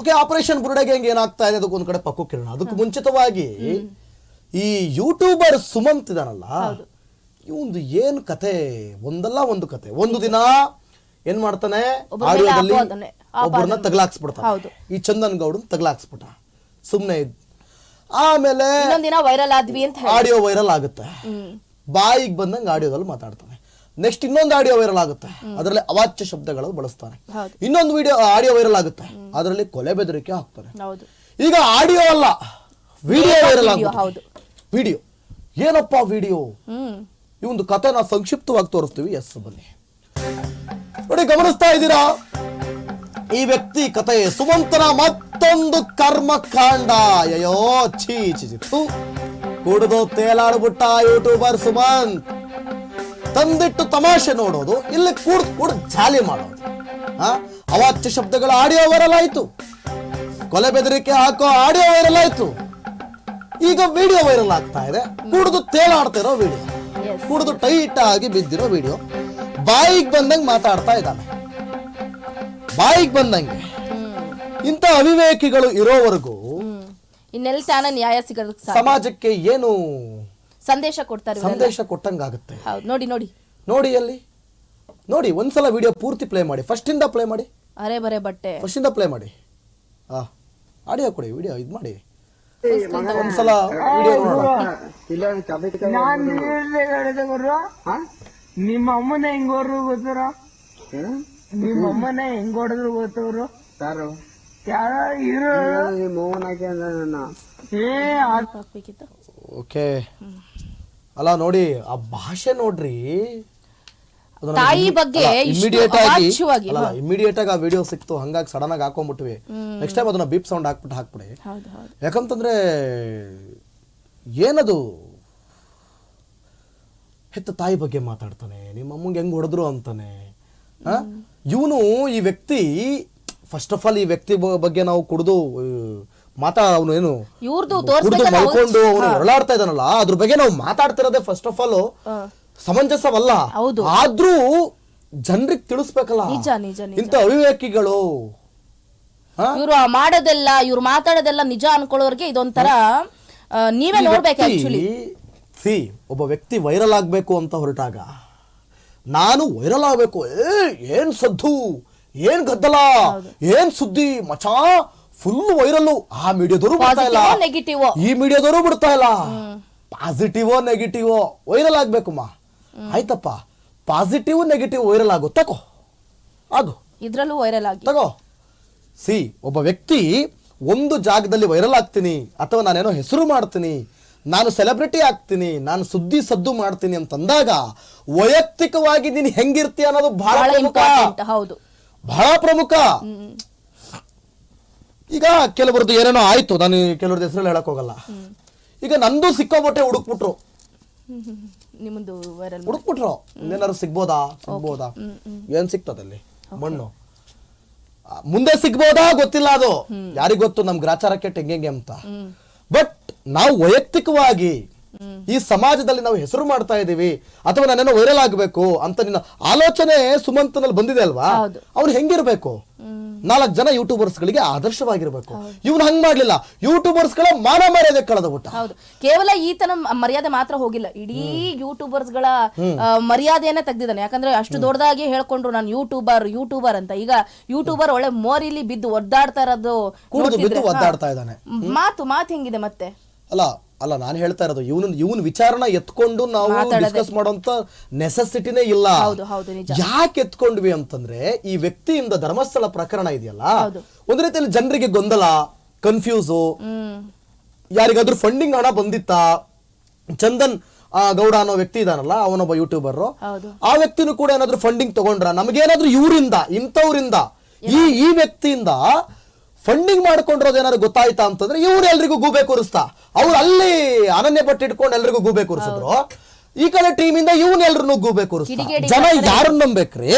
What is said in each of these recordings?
Okay operation ಬುರುಡೆಗೆ ಹೆಂಗೆ ಏನಾಗ್ತಾ ಇದೆ? ಅದಕ್ಕೆ ಒಂದ್ ಕಡೆ ಪಕ್ಕಕ್ಕೆ ಕಿರಣ ಅದಕ್ಕೆ ಮುಂಚಿತವಾಗಿ ಈ ಯೂಟ್ಯೂಬರ್ ಸುಮಂತ್ ಇದಾನಲ್ಲ ಇವಂದು ಏನ್ ಕತೆ? ಒಂದಲ್ಲ ಒಂದು ಕತೆ. ಒಂದು ದಿನ ಏನ್ ಮಾಡ್ತಾನೆ? ಆಡಿಯೋದಲ್ಲಿ ಒಬ್ಬರನ್ನ. ತಗಲಾಕ್ಸ್ಬಿಡ್ತಾನೆ. ಈ ಚಂದನ್ ಗೌಡನ್ ತಗಲಾಕ್ಸ್ಬಿಟ್ಟ. ಸುಮ್ನೆ ಇದ್. ಆಮೇಲೆ ವೈರಲ್ ಆದ್ವಿ ಅಂತ ಆಡಿಯೋ ವೈರಲ್ ಆಗುತ್ತೆ. ಬಾಯಿಗೆ ಬಂದಂಗೆ ಆಡಿಯೋದಲ್ಲಿ ಮಾತಾಡ್ತಾನೆ. ನೆಕ್ಸ್ಟ್ ಇನ್ನೊಂದು ಆಡಿಯೋ ವೈರಲ್ ಆಗುತ್ತೆ. ಅದರಲ್ಲಿ ಅವಾಚ್ಯ ಶಬ್ದಗಳು ಬಳಸ್ತಾರೆ. ಇನ್ನೊಂದು ವಿಡಿಯೋ ಆಡಿಯೋ ವೈರಲ್ ಆಗುತ್ತೆ. ಅದರಲ್ಲಿ ಕೊಲೆ ಬೆದರಿಕೆ ಹಾಕ್ತಾರೆ. ಈಗ ಆಡಿಯೋ ಅಲ್ಲ ವಿಡಿಯೋ ವೈರಲ್ ಆಗುತ್ತೆ. ವಿಡಿಯೋ ಏನಪ್ಪ ವಿಡಿಯೋ ಈ ಒಂದು ಕತೆ ನಾವು ಸಂಕ್ಷಿಪ್ತವಾಗಿ ತೋರಿಸ್ತೀವಿ. ಎಸ್ ಬನ್ನಿ. ನೋಡಿ ಗಮನಿಸ್ತಾ ಇದ್ದೀರಾ? ಈ ವ್ಯಕ್ತಿ ಕತೆ ಸುಮಂತನ ಮತ್ತೊಂದು ಕರ್ಮಕಾಂಡ. ಅಯ್ಯೋ ಛೀ, ಥು. ಕುಡಿದು ತೇಲಾಡ್ಬಿಟ್ಟ ಯೂಟ್ಯೂಬರ್ ಸುಮಂತ್. ತಂದಿಟ್ಟು ತಮಾಷೆ ನೋಡೋದು ಇಲ್ಲಿ ಕೂಡ್ ಕೂಡ್ ಜಾಲಿ ಮಾಡೋದು? ಅವಾಚ್ಯ ಶಬ್ದಗಳ ಆಡಿಯೋ ವೈರಲ್ ಆಯ್ತು. ಕೊಲೆ ಬೆದರಿಕೆ ಹಾಕೋ ಆಡಿಯೋ ವೈರಲ್ ಆಯ್ತು. ಈಗ ವಿಡಿಯೋ ವೈರಲ್ ಆಗ್ತಾ ಇದೆ. ಕುಡಿದು ತೇಲಾಡ್ತಿರೋ ವಿಡಿಯೋ. ಕುಡಿದು ಟೈಟ್ ಆಗಿ ಬಿದ್ದಿರೋ ವಿಡಿಯೋ ಬಾಯಿಗೆ ಬಂದಂಗೆ ಮಾತಾಡ್ತಾ ಇದ್ದಾನೆ. ಬಾಯಿಗೆ ಬಂದಂಗೆ. ಇಂಥ ಅವಿವೇಕಿಗಳು ಇರೋವರೆಗೂ ಇನ್ನೆಲ್ಲ ನ್ಯಾಯ ಸಿಗೋದಕ್ಕೆ ಸಮಾಜಕ್ಕೆ ಏನು ಸಂದೇಶ ಕೊಡ್ತಾರೆ. ಸಂದೇಶ ಕೊಟ್ಟಂಗಾಗುತ್ತೆ. ಹೌದು ನೋಡಿ ನೋಡಿ. ನೋಡಿ ಅಲ್ಲಿ ನೋಡಿ ಒಂದ್ಸಲ ವಿಡಿಯೋ ಪೂರ್ತಿ ಪ್ಲೇ ಮಾಡಿ. ಫಸ್ಟ್ ಇಂದ ಪ್ಲೇ ಮಾಡಿ. ಅರೆ ಬರೆ ಬಟ್ಟೆ. ಫಸ್ಟ್ ಇಂದ ಪ್ಲೇ ಮಾಡಿ. ಆ ಆಡಿಯೋ ಕೊಡಿ ವಿಡಿಯೋ ಇದು ಮಾಡಿ. ಒಂದ್ಸಲ ವಿಡಿಯೋ ನೋಡೋಣ. ನಿಮ್ಮ ಅಮ್ಮನ ಹೆಂಗ್ ಹೊಡ್ರು ಗೊತ್ತಾರ? ನಿಮ್ಮ ಅಮ್ಮನ ಹೆಂಗ್ ಹೊಡೆದ್ರು ಗೊತ್ತವ್ರು ಯಾರು? ಯಾರ ಇರೋ ಏ ಅದ್- ಹಾಕ್ಬೇಕಿತ್ತು ಓಕೆ. ಅಲ್ಲ ನೋಡಿ ಆ ಭಾಷೆ ನೋಡ್ರಿ. ತಾಯಿ ಬಗ್ಗೆ ಇಷ್ಟು ಇಮಿಡಿಯೇಟ್ ಆಗಿ ಅವಾಚ್ಯವಾಗಿ, ಇಮಿಡಿಯೇಟ್ ಆಗಿ ಆ ವಿಡಿಯೋ ಸಿಕ್ತು ಹಂಗಾಗಿ ಸಡನ್ ಆಗಿ ಹಾಕೊಂಡ್ಬಿಟ್ವಿ. ನೆಕ್ಸ್ಟ್ ಟೈಮ್ ಅದನ್ನ ಬೀಪ್ ಸೌಂಡ್ ಹಾಕ್ಬಿಟ್ಟು ಹಾಕ್ಬಿಡಿ. ಹೌದು ಹೌದು. ಯಾಕಂತಂದ್ರೆ ಏನದು? ಹೆತ್ತ ತಾಯಿ ಬಗ್ಗೆ ಮಾತಾಡ್ತಾನೆ ನಿಮ್ಮ ಅಮ್ಮಂಗೆ ಹೆಂಗ್ ಹೊಡೆದ್ರು ಅಂತಾನೆ ಇವನು ಈ ವ್ಯಕ್ತಿ ಫಸ್ಟ್ ಆಫ್ ಆಲ್ ಈ ವ್ಯಕ್ತಿ ಬಗ್ಗೆ ನಾವು ಕುಡಿದು ಮಾತಾ ಅವನು ಏನು ಇವ್ರದ್ದು ಕುಡಿದು ಮಲ್ಕೊಂಡು ಅವನು ಹೊರಳಾಡ್ತಾ ಇದ್ದಾನಲ್ಲ ಅದ್ರ ಬಗ್ಗೆ ನಾವು ಮಾತಾಡ್ತಿರೋದೇ ಫಸ್ಟ್ ಆಫ್ ಆಲ್ ಸಮಂಜಸವಲ್ಲ. ಆದ್ರೂ ಜನರಿಗೆ ತಿಳಿಸ್ಬೇಕಲ್ಲ. ಇಂಥ ಅವಿವೇಕಿಗಳು. ಇವ್ರು ಮಾಡೋದೆಲ್ಲ ಇವ್ರು ಮಾತಾಡೋದೆಲ್ಲ ನಿಜ ಅನ್ಕೊಳ್ಳೋರ್ಗೆ ಇದೊಂಥರ ನೀವೇ ನೋಡ್ಬೇಕು ಆಕ್ಚುಲಿ ಸಿ ಒಬ್ಬ ವ್ಯಕ್ತಿ ವೈರಲ್ ಆಗ್ಬೇಕು ಅಂತ ಹೊರಟಾಗ ನಾನು ವೈರಲ್ ಆಗ್ಬೇಕು. ಏ ಏನ್ ಸದ್ದು? ಏನ್ ಗದ್ದಲ? ಏನ್ ಸುದ್ದಿ? ಮಚಾ ಫುಲ್ ವೈರಲ್ ಆ ಮೀಡಿಯಾದವರು ಬಿಡ್ತಾ ಇಲ್ಲ. ನೆಗೆಟಿವ್. ಈ ಮೀಡಿಯಾದವರು ಬಿಡ್ತಾ ಇಲ್ಲ. ಪಾಸಿಟಿವ್ ನೆಗೆಟಿವ್ ವೈರಲ್ ಆಗ್ಬೇಕಮ್ಮ ಆಯ್ತಪ್ಪ. ಪಾಸಿಟಿವ್ ನೆಗೆಟಿವ್ ವೈರಲ್ ಆಗು. ತಗೋ ಆಗು ಇದ್ರಲ್ಲೂ ವೈರಲ್ ಆಗಿ. ತಗೋ ಸಿ ಒಬ್ಬ ವ್ಯಕ್ತಿ ಒಂದು ಜಾಗದಲ್ಲಿ ವೈರಲ್ ಆಗ್ತೀನಿ ಅಥವಾ ನಾನೇನೋ ಹೆಸರು ಮಾಡ್ತೀನಿ ನಾನು ಸೆಲೆಬ್ರಿಟಿ ಆಗ್ತೀನಿ ನಾನು ಸುದ್ದಿ ಸದ್ದು ಮಾಡ್ತೀನಿ ಅಂತಂದಾಗ ವೈಯಕ್ತಿಕವಾಗಿ ನೀನು ಹೆಂಗಿರ್ತೀಯ ಅನ್ನೋದು ಬಹಳ ಹೌದು. ಬಹಳ ಪ್ರಮುಖ. ಈಗ ಕೆಲವರದ್ದು ಏನೇನೋ ಆಯ್ತು ನಾನು ಕೆಲವ್ರದ್ದು ಹೆಸರಲ್ಲಿ ಹೇಳಕ್ ಹೋಗಲ್ಲ. ಈಗ ನಂದು ಸಿಕ್ಕಾಪಟ್ಟೆ ಹುಡುಕ್ಬಿಟ್ರು. ನಿಮ್ಮದು ವೈರಲ್ ಹುಡುಕ್ಬಿಟ್ರು. ಇನ್ನೇನಾದ್ರು ಸಿಗ್ಬೋದಾ? ಸಿಗ್ಬೋದಾ? ಏನ್ ಸಿಗ್ತದಲ್ಲಿ ಮಣ್ಣು. ಮುಂದೆ ಸಿಗ್ಬೋದಾ? ಗೊತ್ತಿಲ್ಲ ಅದು. ಯಾರಿಗೊತ್ತು ನಮ್ ಗ್ರಾಚಾರಕ್ಕೆ ಹೆಂಗೆ ಅಂತ. ಬಟ್ ನಾವು ವೈಯಕ್ತಿಕವಾಗಿ ಈ ಸಮಾಜದಲ್ಲಿ ನಾವು ಹೆಸರು ಮಾಡ್ತಾ ಇದೀವಿ ಅಥವಾ ನಾನೇನೋ ವೈರಲ್ ಆಗಬೇಕು ಅಂತ ನಿನ್ನ ಆಲೋಚನೆ ಸುಮಂತನಲ್ಲಿ ಬಂದಿದೆ ಅಲ್ವಾ? ಅವ್ರು ಹೆಂಗಿರ್ಬೇಕು? ನಾಲ್ಕು ಜನ ಯೂಟ್ಯೂಬರ್ಸ್ ಗಳಿಗೆ ಆದರ್ಶವಾಗಿರ್ಬೇಕು. ಇವ್ನು ಹಂಗ್ ಮಾಡ್ಲಿಲ್ಲ. ಯೂಟ್ಯೂಬರ್ಸ್ಗಳ ಮಾನ ಮರ್ಯಾದೆ ಕಳೆದ್ಬಿಟ್ಟ ಹೌದು. ಕೇವಲ ಈತನ ಮರ್ಯಾದೆ ಮಾತ್ರ ಹೋಗಿಲ್ಲ. ಇಡೀ ಯೂಟ್ಯೂಬರ್ಸ್ಗಳ ಮರ್ಯಾದೆಯನ್ನ ತೆಗ್ದಿದ್ದಾನೆ. ಯಾಕಂದ್ರೆ ಅಷ್ಟು ದೊಡ್ಡದಾಗಿ ಹೇಳ್ಕೊಂಡ್ರು ನಾನು ಯೂಟ್ಯೂಬರ್ ಯೂಟ್ಯೂಬರ್ ಅಂತ. ಈಗ ಯೂಟ್ಯೂಬರ್ ಒಳ್ಳೆ ಮೋರಿಲಿ ಬಿದ್ದು ಒದ್ದಾಡ್ತಾ ಇರೋದು. ಒದ್ದಾಡ್ತಾ ಇದ್ದಾನೆ. ಮಾತು ಮಾತು ಹೆಂಗಿದೆ ಮತ್ತೆ? ಅಲ್ಲ ಅಲ್ಲ ನಾನು ಹೇಳ್ತಾ ಇರೋದು ಇವನು ಇವನ್ ವಿಚಾರನ ಎತ್ಕೊಂಡು ನಾವು. ಡಿಸ್ಕಸ್ ಮಾಡೋಂತ ನೆಸೆಸಿಟಿನೇ ಇಲ್ಲ. ಯಾಕೆ ಎತ್ಕೊಂಡ್ವಿ ಅಂತಂದ್ರೆ ಈ ವ್ಯಕ್ತಿಯಿಂದ ಧರ್ಮಸ್ಥಳ ಪ್ರಕರಣ ಇದೆಯಲ್ಲ ಒಂದು ರೀತಿಯಲ್ಲಿ ಜನರಿಗೆ ಗೊಂದಲ ಕನ್ಫ್ಯೂಸು ಯಾರಿಗಾದ್ರೂ ಫಂಡಿಂಗ್ ಹಣ ಬಂದಿತ್ತಾ? ಚಂದನ್ ಆ, ಗೌಡ ಅನ್ನೋ ವ್ಯಕ್ತಿ ಇದಾನಲ್ಲ ಅವನೊಬ್ಬ ಯೂಟ್ಯೂಬರ್ ಆ ವ್ಯಕ್ತಿನೂ ಕೂಡ ಏನಾದ್ರೂ ಫಂಡಿಂಗ್ ತಗೊಂಡ್ರ? ನಮಗೇನಾದ್ರೂ ಇವರಿಂದ ಇಂಥವ್ರಿಂದ. ಈ ಈ ವ್ಯಕ್ತಿಯಿಂದ ಫಂಡಿಂಗ್ ಮಾಡ್ಕೊಂಡಿರೋದು ಏನಾದ್ರು ಗೊತ್ತಾಯ್ತಾ ಅಂತಂದ್ರೆ ಇವ್ರು ಎಲ್ರಿಗೂ ಗೂಬೆ ಕೂರಿಸ್ತಾ. ಅವ್ರು ಅಲ್ಲಿ ಅನನ್ಯ ಬಟ್ಟೆ ಇಟ್ಕೊಂಡು ಎಲ್ರಿಗೂ ಗೂಬೆ ಕೂರಿಸಿದ್ರು. ಈ ಕಡೆ ಟೀಮ್ ಇಂದ ಇವನ್ ಎಲ್ರು ಗೂಬೆ ಕೂರಿಸ್ತಾರೆ ಜನ ಯಾರನ್ನ ನಂಬೇಕ್ರಿ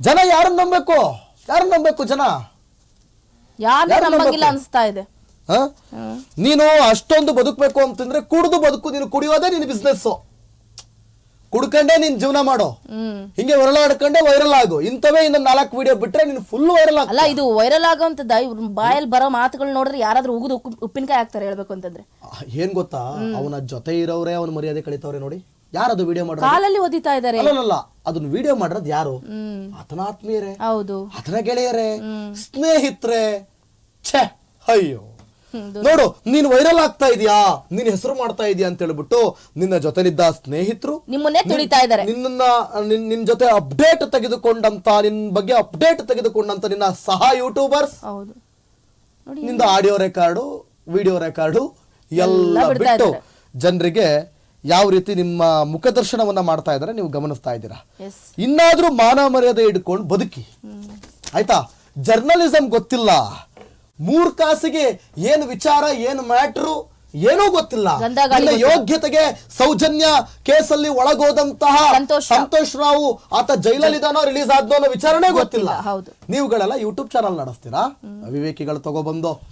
ಜನ ಯಾರನ್ನ ನಂಬೇಕು ಯಾರನ್ನ ನಂಬೇಕು ಜನ? ಅನ್ಸ್ತಾ ಇದೆ? ನೀನು ಅಷ್ಟೊಂದು ಬದುಕಬೇಕು ಅಂತಂದ್ರೆ ಕುಡಿದು ಬದುಕು ನೀನು ಕುಡಿಯೋದೇ ನಿನ್ನ ಬಿಸ್ನೆಸ್ ಕುಡ್ಕಂಡೆ ನಿನ್ ಜೀವನ ಮಾಡೋ. ಹಿಂಗೆ ಆಡ್ಕೊಂಡೆ ವೈರಲ್ ಆಗು. ಇಂಥವೇ ಇನ್ನೊಂದ್ ನಾಲ್ಕು ವಿಡಿಯೋ ಬಿಟ್ರೆ ನೀನ್ ಫುಲ್ ವೈರಲ್ ಆಗ ಅಲ್ಲ ಇದು ವೈರಲ್ ಆಗೋಂಥದ್ದ ಇವ್ರ ಬಾಯಲ್ಲಿ ಬರೋ ಮಾತುಗಳು ನೋಡಿದ್ರೆ ಯಾರಾದ್ರೂ ಉಗಿದು ಉಪ್ಪಿನಕಾಯಿ ಹಾಕ್ತಾರೆ ಹೇಳ್ಬೇಕು ಅಂತಂದ್ರೆ. ಏನ್ ಗೊತ್ತಾ? ಅವನ ಜೊತೆ ಇರೋರೇ ಅವನ ಮರ್ಯಾದೆ ಕಳಿತವ್ರೆ ನೋಡಿ. ಯಾರದು ವಿಡಿಯೋ ಮಾಡೋದು? ಕಾಲಲ್ಲಿ ಒದಿತಾ ಇದ್ದಾರೆ ಅಲ್ಲಲ್ಲ ಅದನ್ನ ವಿಡಿಯೋ ಮಾಡಿರೋದು ಯಾರು? ಆತನ ಆತ್ಮೀಯರೇ ಹೌದು. ಆತನ ಗೆಳೆಯರೇ. ಸ್ನೇಹಿತರೆ. ಛೇ ಅಯ್ಯೋ. ನೋಡು ನೀನ್ ವೈರಲ್ ಆಗ್ತಾ ಇದೀಯಾ? ನೀನ್ ಹೆಸರು ಮಾಡ್ತಾ ಇದೀಯಾ ಅಂತ ಹೇಳ್ಬಿಟ್ಟು ನಿನ್ನ ಜೊತೆಲಿದ್ದ ಸ್ನೇಹಿತರು ನಿಮ್ಮನ್ನೇ ತುಳಿತಾ ಇದ್ದಾರೆ. ನಿನ್ನ ನಿನ್ ಜೊತೆ ಅಪ್ಡೇಟ್ ತೆಗೆದುಕೊಂಡಂತ ನಿನ್ ಬಗ್ಗೆ ಅಪ್ಡೇಟ್ ತೆಗೆದುಕೊಂಡಂತ ನಿನ್ನ ಸಹ ಯೂಟ್ಯೂಬರ್ಸ್ನಿಂದ ಆಡಿಯೋ ರೆಕಾರ್ಡು ವಿಡಿಯೋ ರೆಕಾರ್ಡು ಎಲ್ಲ ಬಿಟ್ಟು ಜನರಿಗೆ ಯಾವ ರೀತಿ ನಿಮ್ಮ ಮುಖದರ್ಶನವನ್ನ ಮಾಡ್ತಾ ಇದ್ದಾರೆ ನೀವು ಗಮನಿಸ್ತಾ ಇದ್ದೀರಾ? ಇನ್ನಾದ್ರೂ ಮಾನ ಮರ್ಯಾದೆ ಇಟ್ಕೊಂಡು ಬದುಕಿ. ಆಯ್ತಾ? ಜರ್ನಲಿಸಂ ಗೊತ್ತಿಲ್ಲ. ಮೂರ್ ಕಾಸಿಗೆ ಏನು ವಿಚಾರ ಏನು ಮ್ಯಾಟ್ರು ಏನೂ ಗೊತ್ತಿಲ್ಲ. ಇಲ್ಲ ಯೋಗ್ಯತೆಗೆ ಸೌಜನ್ಯ ಕೇಸಲ್ಲಿ ಒಳಗೋದಂತಹ ಸಂತೋಷ್ ರಾವ್. ಆತ ಜೈಲಲ್ಲಿದ್ದಾನೋ ರಿಲೀಸ್ ಆದ್ನೋ ಅನ್ನೋ ವಿಚಾರಣೆ ಗೊತ್ತಿಲ್ಲ. ಹೌದು. ನೀವುಗಳೆಲ್ಲ ಯೂಟ್ಯೂಬ್ ಚಾನಲ್ ನಡೆಸ್ತೀರಾ? ಅವಿವೇಕಿಗಳು ತಗೊಬಂದು